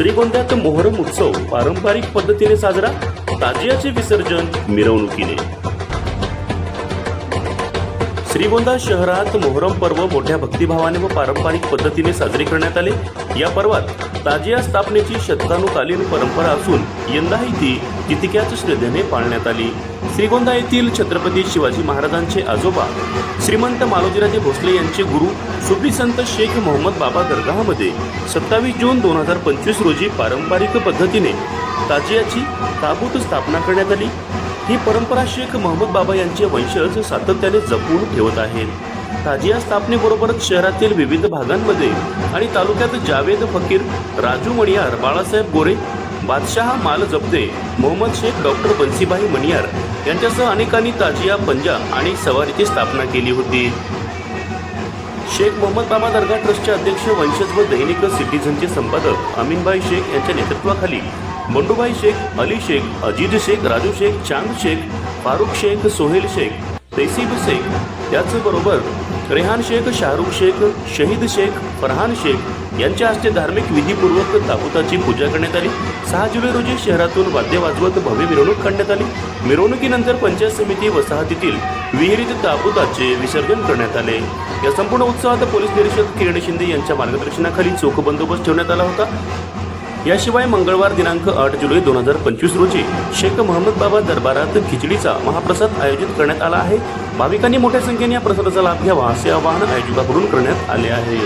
श्रीगोंद्यात मोहरम उत्सव पारंपरिक पद्धतीने साजरा ताजियाचे विसर्जन मिरवणुकीने. श्रीगोंदा शहरात मोहरम पर्व मोठ्या भक्तिभावाने व पारंपरिक पद्धतीने साजरे करण्यात आले. या पर्वात ताजिया स्थापनेची शतकानुकालीन परंपरा असून यंदाही ती तितक्याच श्रद्धेने पाळण्यात आली. श्रीगोंदा येथील छत्रपती शिवाजी महाराजांचे आजोबा श्रीमंत मालोजीराजे भोसले यांचे गुरु सुफी संत शेख मोहम्मद बाबा दरगाहमध्ये सत्तावीस जून दोन हजार पंचवीस रोजी पारंपरिक पद्धतीने ताजियाची ताबूत स्थापना करण्यात आली. ही परंपरा शेख मोहम्मद बाबा यांचे वंशज सातत्याने जपून ठेवत आहेत. ताजिया स्थापनेबरोबरच शहरातील विविध भागांमध्ये आणि तालुक्यात जावेद फकीर राजू मणियार बाळासाहेब गोरे बादशहा माल जपते मोहम्मद शेख डॉक्टर बन्सीबाई मणियार यांच्यासह अनेकांनी ताजिया पंजा आणि सवारीची स्थापना केली होती. शेख मोहम्मद बाबा दर्गा ट्रस्टचे अध्यक्ष वंशज व दैनिक सिटीझनचे संपादक अमीनभाई शेख यांच्या नेतृत्वाखाली बंडूभाई शेख अली शेख अजीज शेख राजू शेख चांद शेख फारुख शेख सोहेल शेख तैसीब शेख त्याचबरोबर रेहान शेख शाहरुख शेख शहीद शेख फरहान शेख यांच्या हस्ते धार्मिक विधीपूर्वक ताबुताची पूजा करण्यात आली. सहा जुलै रोजी शहरातून वाद्य वाजवत भव्य मिरवणूक काढण्यात आली. मिरवणुकीनंतर पंचायत समिती वसाहतीतील विहिरीत ताबुताचे विसर्जन करण्यात आले. या संपूर्ण उत्सवात पोलीस निरीक्षक किरण शिंदे यांच्या मार्गदर्शनाखाली चोख बंदोबस्त ठेवण्यात आला होता. याशिवाय मंगळवार दिनांक आठ जुलै दोन हजार पंचवीस रोजी शेख महम्मद बाबा दरबारात खिचडीचा महाप्रसाद आयोजित करण्यात आला आहे. भाविकांनी मोठ्या संख्येने या प्रसादाचा लाभ घ्यावा असे आवाहन आयोजकाकडून करण्यात आले आहे.